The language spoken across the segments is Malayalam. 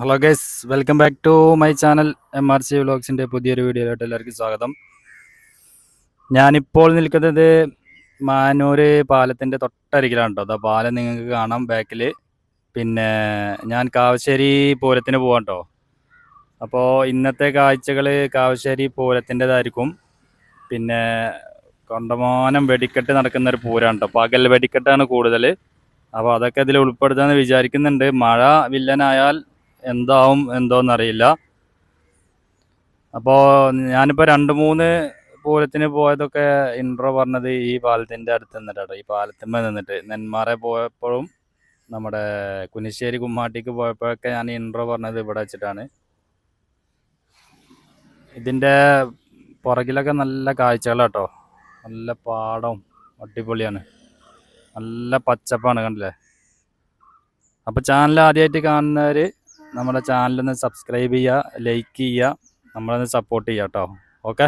Hello guys welcome back to my channel M R C വ്ലോഗ്സിന്റെ പുതിയൊരു വീഡിയോയിലോട്ട് എല്ലാവർക്കും സ്വാഗതം. ഞാനിപ്പോൾ നിൽക്കുന്നത് മാനൂർ പാലത്തിന്റെ തൊട്ടരികിലാണ് കേട്ടോ അതാ പാലം നിങ്ങൾക്ക് കാണാം ബാക്കിൽ പിന്നെ ഞാൻ കാവശ്ശേരി പൂരത്തിന് പോകാം കേട്ടോ അപ്പോൾ ഇന്നത്തെ കാഴ്ചകൾ കാവശ്ശേരി പൂരത്തിന്റെതായിരിക്കും. പിന്നെ കൊണ്ടമാനം വെടിക്കെട്ട് നടക്കുന്നൊരു പൂരമാണ് കേട്ടോ പകൽ വെടിക്കെട്ടാണ് കൂടുതൽ അപ്പോൾ അതൊക്കെ ഇതിൽ ഉൾപ്പെടുത്താമെന്ന് വിചാരിക്കുന്നുണ്ട്. മഴ വില്ലനായാൽ എന്താവും എന്തോന്നറിയില്ല. അപ്പോൾ ഞാനിപ്പോൾ രണ്ട് മൂന്ന് പൂരത്തിന് പോയതൊക്കെ ഇൻട്രോ പറഞ്ഞത് ഈ പാലത്തിന്റെ അടുത്ത് നിന്നിട്ടാണ് ഈ പാലത്തിന്മേൽ നിന്നിട്ട്. നെന്മാറെ പോയപ്പോഴും നമ്മുടെ കുനിശ്ശേരി കുമ്മാട്ടിക്ക് പോയപ്പോഴൊക്കെ ഞാൻ ഇൻട്രോ പറഞ്ഞത് ഇവിടെ വെച്ചിട്ടാണ്. ഇതിന്റെ പുറകിലൊക്കെ നല്ല കാഴ്ചകളാട്ടോ. നല്ല പാടവും അടിപൊളിയാണ്. നല്ല പച്ചപ്പാണ് കണ്ടില്ലേ? അപ്പോൾ ചാനൽ ആദ്യമായിട്ട് കാണുന്നവർ നമ്മുടെ ചാനലൊന്ന് സബ്സ്ക്രൈബ് ചെയ്യുക ലൈക്ക് ചെയ്യുക നമ്മളൊന്ന് സപ്പോർട്ട് ചെയ്യുക കേട്ടോ. ഓക്കെ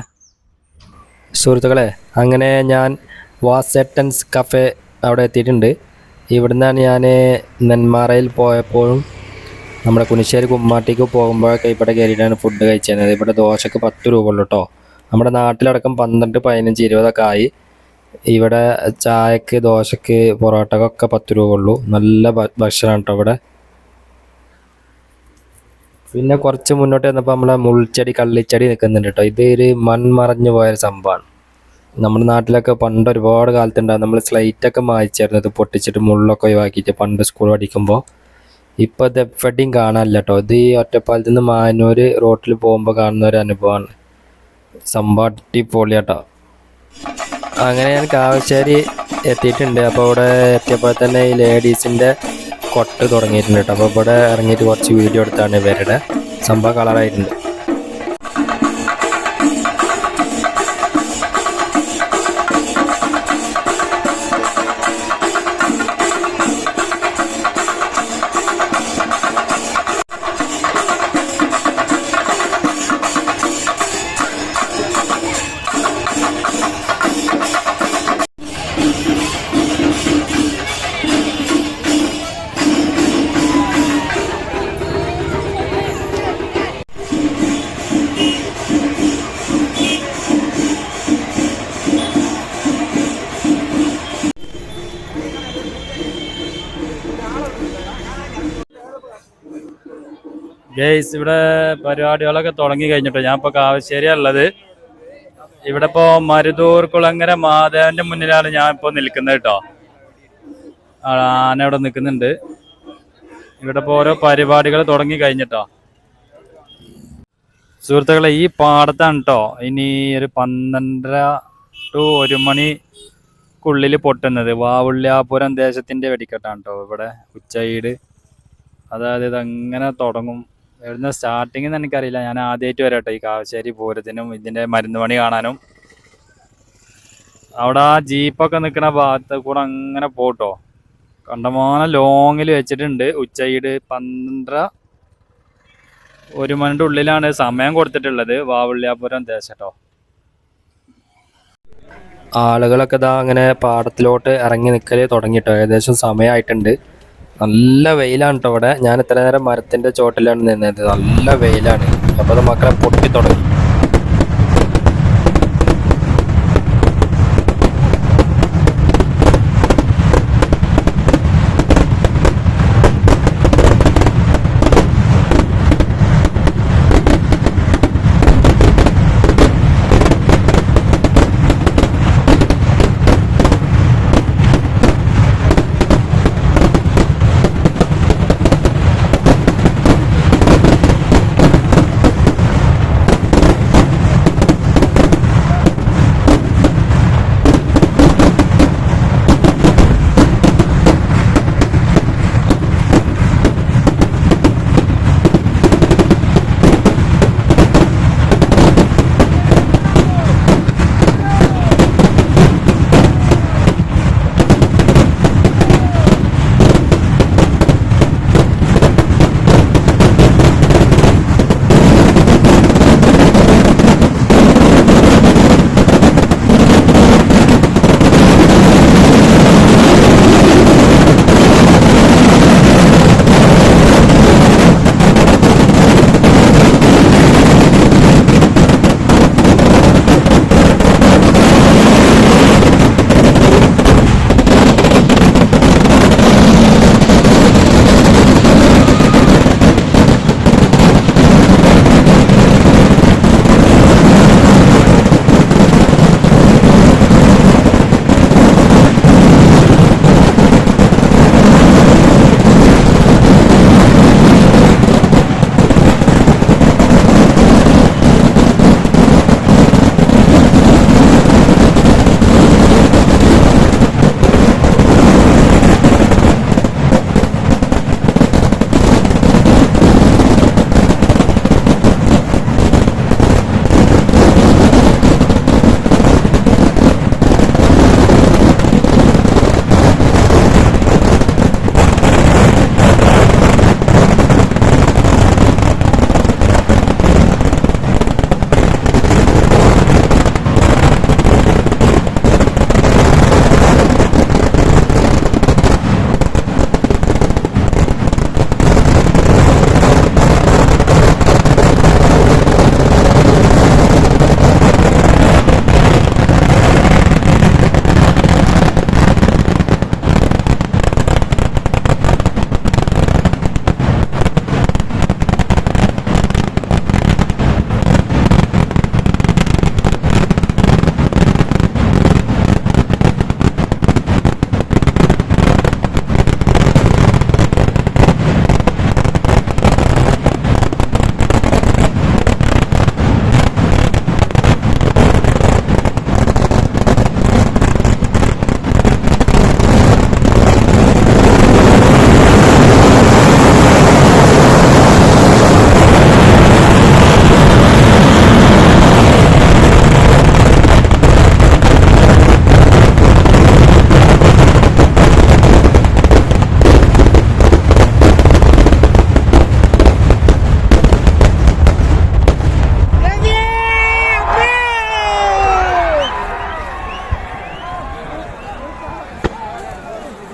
സുഹൃത്തുക്കളെ അങ്ങനെ ഞാൻ വാസെട്ടൻസ് കഫേ അവിടെ എത്തിയിട്ടുണ്ട്. ഇവിടുന്നാണ് ഞാൻ നെന്മാറയിൽ പോയപ്പോഴും നമ്മുടെ കുനിശ്ശേരി കുമ്മാട്ടിക്ക് പോകുമ്പോഴൊക്കെ ഇവിടെ കയറിയിട്ടാണ് ഫുഡ് കഴിച്ചത്. ഇവിടെ ദോശക്ക് പത്ത് രൂപ ഉള്ളൂ കേട്ടോ. നമ്മുടെ നാട്ടിലടക്കം പന്ത്രണ്ട് പതിനഞ്ച് ഇരുപതൊക്കെ ആയി. ഇവിടെ ചായക്ക് ദോശക്ക് പൊറോട്ടക്കൊക്കെ പത്ത് രൂപ ഉള്ളൂ. നല്ല ഭക്ഷണം കേട്ടോ ഇവിടെ. പിന്നെ കുറച്ച് മുന്നോട്ട് വന്നപ്പോൾ നമ്മളെ മുൾച്ചെടി കള്ളിച്ചെടി നിൽക്കുന്നുണ്ട് കേട്ടോ. ഇത് ഒരു മൺമറഞ്ഞു പോയൊരു സംഭവമാണ് നമ്മുടെ നാട്ടിലൊക്കെ പണ്ട് ഒരുപാട് കാലത്തുണ്ടാകും നമ്മൾ സ്ലൈറ്റൊക്കെ മായ്ച്ചായിരുന്നു. ഇത് പൊട്ടിച്ചിട്ട് മുള്ളൊക്കെ ഒഴിവാക്കിയിട്ട് പണ്ട് സ്കൂൾ പഠിക്കുമ്പോൾ ഇപ്പോൾ ഇത് എവിടെയും കാണാനില്ല കേട്ടോ. ഇത് ഈ ഒറ്റപ്പാലത്ത് നിന്ന് മാനൂർ റോട്ടിൽ പോകുമ്പോൾ കാണുന്ന ഒരു അനുഭവമാണ് സംഭവം അടിപൊളിയാട്ടോ അങ്ങനെ ഞാൻ കാവശ്ശേരി എത്തിയിട്ടുണ്ട്. അപ്പോൾ അവിടെ എത്തിയപ്പോൾ തന്നെ ഈ ലേഡീസിന്റെ കൊട്ട് തുടങ്ങിയിട്ടുണ്ട് കേട്ടോ. അപ്പോൾ ഇവിടെ ഇറങ്ങിയിട്ട് കുറച്ച് വീഡിയോ എടുത്താണ് ഇവരുടെ സംഭവം കളറായിട്ടുണ്ട് ഗേയ്സ് ഇവിടെ പരിപാടികളൊക്കെ തുടങ്ങി കഴിഞ്ഞിട്ടോ ഞാൻ ഇപ്പോൾ കാവശ്ശേരിയുള്ളത് ഇവിടെ ഇപ്പോൾ മരുതൂർ കുളങ്ങര മാധവന്റെ മുന്നിലാണ് ഞാൻ ഇപ്പോൾ നിൽക്കുന്നത് കേട്ടോ. ആന ഇവിടെ നിൽക്കുന്നുണ്ട്. ഇവിടെ ഇപ്പോൾ ഓരോ പരിപാടികൾ തുടങ്ങി കഴിഞ്ഞിട്ടോ. സുഹൃത്തുക്കളെ ഈ പാടത്താണ് കേട്ടോ. ഇനി ഒരു പന്ത്രണ്ടര ടു ഒരു മണിക്കുള്ളിൽ പൊട്ടുന്നത്. വാവുള്ളിയാപുരം ദേശത്തിന്റെ വെടിക്കെട്ടാണ് കേട്ടോ ഇവിടെ ഉച്ചയിട്. അതായത് ഇതങ്ങനെ തുടങ്ങും. എവിടുന്ന സ്റ്റാർട്ടിങ് എന്ന് എനിക്കറിയില്ല. ഞാൻ ആദ്യമായിട്ട് വരാട്ടോ ഈ കാവശ്ശേരി പൂരത്തിനും ഇതിന്റെ മരുന്ന് പണി കാണാനും. അവിടെ ആ ജീപ്പൊക്കെ നിൽക്കുന്ന ഭാഗത്ത് കൂടെ അങ്ങനെ പോട്ടോ. കണ്ടമാനം ലോങ്ങിൽ വെച്ചിട്ടുണ്ട്. ഉച്ചയിട് പന്ത്രണ്ടര ഒരു മണിന്റെ ഉള്ളിലാണ് സമയം കൊടുത്തിട്ടുള്ളത്. വാവുള്ളിയാപുരം ദേശട്ടോ. ആളുകളൊക്കെ ഇതാ അങ്ങനെ പാടത്തിലോട്ട് ഇറങ്ങി നിൽക്കൽ തുടങ്ങിയിട്ടോ ഏകദേശം സമയമായിട്ടുണ്ട് നല്ല വെയിലാണ് കേട്ടോ ഇവിടെ. ഞാൻ ഇത്ര നേരം മരത്തിന്റെ ചോട്ടിലാണ് നിന്നത്. നല്ല വെയിലാണ്. അപ്പോൾ അത് മക്കളെ പൊട്ടി തുടങ്ങി.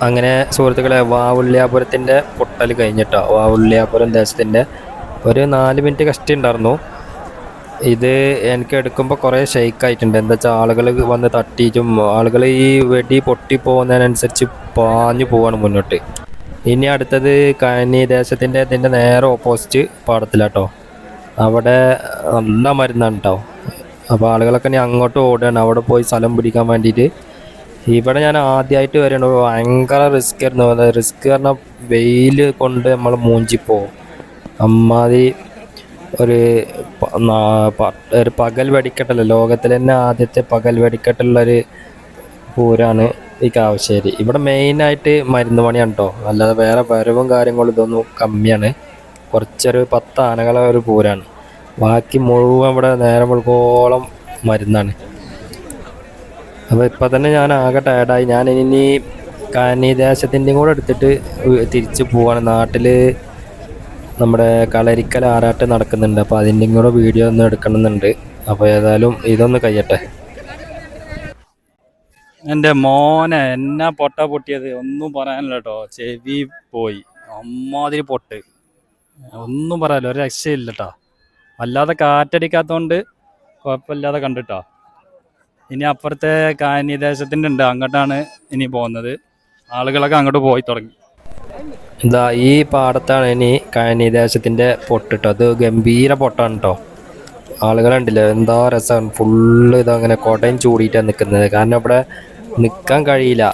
അങ്ങനെ സുഹൃത്തുക്കളെ വാവുള്ളിയാപുരത്തിന്റെ പൊട്ടൽ കഴിഞ്ഞിട്ടോ വാവുള്ളിയാപുരം ദേശത്തിന്റെ ഒരു നാല് മിനിറ്റ് കഷ്ടി ഉണ്ടായിരുന്നു ഇത് എനിക്ക് എടുക്കുമ്പോൾ കുറേ ഷെയ്ക്ക് ആയിട്ടുണ്ട് എന്താ വെച്ചാൽ ആളുകൾ വന്ന് തട്ടിയിട്ടും ആളുകൾ ഈ വെടി പൊട്ടി പോകുന്നതിനനുസരിച്ച് പാഞ്ഞു പോവാണ് മുന്നോട്ട്. ഇനി അടുത്തത് കനി ദേശത്തിന്റെ ഇതിന്റെ നേരെ ഓപ്പോസിറ്റ് പാടത്തിലാട്ടോ. അവിടെ നല്ല മരുന്നാണ് കേട്ടോ അപ്പോൾ ആളുകളൊക്കെ ഇനി അങ്ങോട്ട് ഓടുകയാണ്. അവിടെ പോയി സ്ഥലം പിടിക്കാൻ വേണ്ടിയിട്ട് ഇവിടെ ഞാൻ ആദ്യമായിട്ട് വരണം ഭയങ്കര റിസ്ക് ആയിരുന്നു. റിസ്ക് കാരണം വെയിൽ കൊണ്ട് നമ്മൾ മൂഞ്ചിപ്പോ അമ്മാതി ഒരു ഒരു പകൽ വെടിക്കെട്ടല്ല? ലോകത്തിൽ തന്നെ ആദ്യത്തെ പകൽ വെടിക്കെട്ടുള്ളൊരു പൂരാണ് ഈ കാവശ്ശേരി. ഇവിടെ മെയിനായിട്ട് മരുന്ന് പണിയാണ് കേട്ടോ അല്ലാതെ വേറെ വരവും കാര്യങ്ങളും ഇതൊന്നും കമ്മിയാണ്. കുറച്ചൊരു പത്ത് ആനകളെ ഒരു പൂരാണ്. ബാക്കി മുഴുവൻ ഇവിടെ നേരം മുഴുവോളം മരുന്നാണ്. അപ്പോൾ ഇപ്പം തന്നെ ഞാൻ ആകെ ടയർഡായി ഞാൻ ഇനി കാനീദേശത്തിന്റെയും കൂടെ എടുത്തിട്ട് തിരിച്ചു പോവാണ്. നാട്ടിൽ നമ്മുടെ കളരിക്കൽ ആറാട്ട് നടക്കുന്നുണ്ട്. അപ്പോൾ അതിന്റെയും കൂടെ വീഡിയോ ഒന്ന് എടുക്കണമെന്നുണ്ട്. അപ്പോൾ ഏതായാലും ഇതൊന്ന് കഴിയട്ടെ. എന്റെ മോനെ എന്നാ പൊട്ട പൊട്ടിയത്? ഒന്നും പറയാനില്ല കേട്ടോ ചെവി പോയി. അമ്മാതിരി പൊട്ട്. ഒന്നും പറയാനില്ല. ഒരു രക്ഷയില്ല കേട്ടോ വല്ലാതെ കാറ്റടിക്കാത്തതുകൊണ്ട് കുഴപ്പമില്ലാതെ കണ്ടിട്ടോ. ഇനി അപ്പുറത്തെ കാന്യദേശത്തിന്റെ ഉണ്ട്. അങ്ങോട്ടാണ് ഇനി പോകുന്നത്. ആളുകളൊക്കെ അങ്ങോട്ട് പോയി തുടങ്ങി. എന്താ ഈ പാടത്താണ് ഇനി കഴനിദേശത്തിന്റെ പൊട്ടിട്ടോ അത് ഗംഭീര പൊട്ടാണ് കേട്ടോ ആളുകളുണ്ടല്ലോ എന്താ രസമാണ് ഫുള്ള് ഇതങ്ങനെ കോട്ടയം ചൂടിയിട്ടാണ് നിൽക്കുന്നത് കാരണം അവിടെ നിൽക്കാൻ കഴിയില്ല.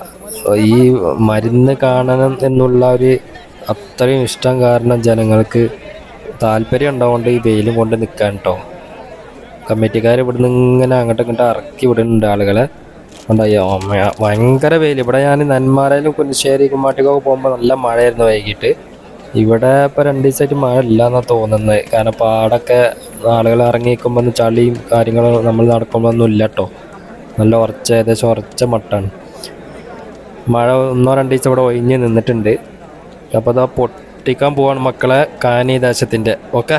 ഈ മരുന്ന് കാണണം എന്നുള്ള ഒരു അത്രയും ഇഷ്ടം കാരണം ജനങ്ങൾക്ക് താല്പര്യം ഉണ്ടാവുകൊണ്ട് ഈ വെയിലും കൊണ്ട് നിൽക്കാൻ കേട്ടോ കമ്മിറ്റിക്കാർ ഇവിടുന്ന് ഇങ്ങനെ അങ്ങോട്ടും ഇങ്ങോട്ടും ഇറക്കി വിടുന്നുണ്ട് ആളുകളെ. ഉണ്ടായോ ഭയങ്കര വെയിൽ ഇവിടെ ഞാൻ നന്മാരയിൽ കുന്നശ്ശേരി കുമ്മാട്ടിക്കൊക്കെ പോകുമ്പോൾ നല്ല മഴയായിരുന്നു വൈകിട്ട്. ഇവിടെ ഇപ്പോൾ രണ്ട് ദിവസമായിട്ട് മഴ ഇല്ല എന്നാണ് തോന്നുന്നത് കാരണം പാടൊക്കെ ആളുകൾ ഇറങ്ങി നിൽക്കുമ്പോൾ ചളിയും കാര്യങ്ങളും നമ്മൾ നടക്കുമ്പോൾ ഒന്നും ഇല്ല കേട്ടോ നല്ല ഉറച്ച ഏകദേശം ഉറച്ച മട്ടാണ്. മഴ ഒന്നോ രണ്ട് ദിവസം ഇവിടെ ഒഴിഞ്ഞ് നിന്നിട്ടുണ്ട്. അപ്പോൾ അതാ പൊട്ടിക്കാൻ പോവാണ് മക്കളെ കാനി ദേശത്തിന്റെ. ഓക്കെ.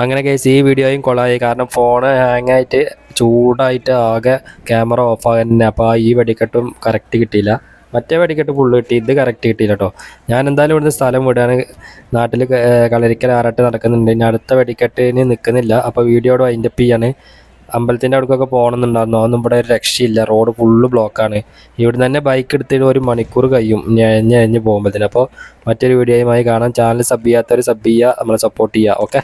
അങ്ങനെ കേസ് ഈ വീഡിയോയും കൊളായി കാരണം ഫോൺ ഹാങ് ആയിട്ട് ചൂടായിട്ട് ആകെ ക്യാമറ ഓഫ് ആകുന്നെ അപ്പോൾ ഈ വെടിക്കെട്ടും കറക്റ്റ് കിട്ടിയില്ല. മറ്റേ വെടിക്കെട്ട് ഫുള്ള് കിട്ടി. ഇത് കറക്റ്റ് കിട്ടിയില്ല കേട്ടോ ഞാൻ എന്തായാലും ഇവിടുന്ന് സ്ഥലം വിടുകയാണ് നാട്ടിൽ കളരിക്കൽ ആറാട്ട് നടക്കുന്നുണ്ട്. ഇനി അടുത്ത വെടിക്കെട്ടിന് നിൽക്കുന്നില്ല അപ്പോൾ വീഡിയോയുടെ വൈൻഡപ്പ് ചെയ്യാണ്. അമ്പലത്തിന്റെ അവിടേക്കൊക്കെ പോകണമെന്നുണ്ടായിരുന്നു. അതൊന്നും ഇവിടെ ഒരു രക്ഷയില്ല. റോഡ് ഫുള്ള് ബ്ലോക്കാണ് ഇവിടുന്ന് തന്നെ ബൈക്ക് എടുത്തിട്ട് ഒരു മണിക്കൂർ കഴിയും. ഞഞ്ഞ് ഞെഞ്ഞ് പോകുമ്പോഴത്തേന്. അപ്പോൾ മറ്റൊരു വീഡിയോയുമായി കാണാം. ചാനൽ സബ് ചെയ്യാത്തവർ സബ് ചെയ്യുക. നമ്മളെ സപ്പോർട്ട് ചെയ്യുക. ഓക്കെ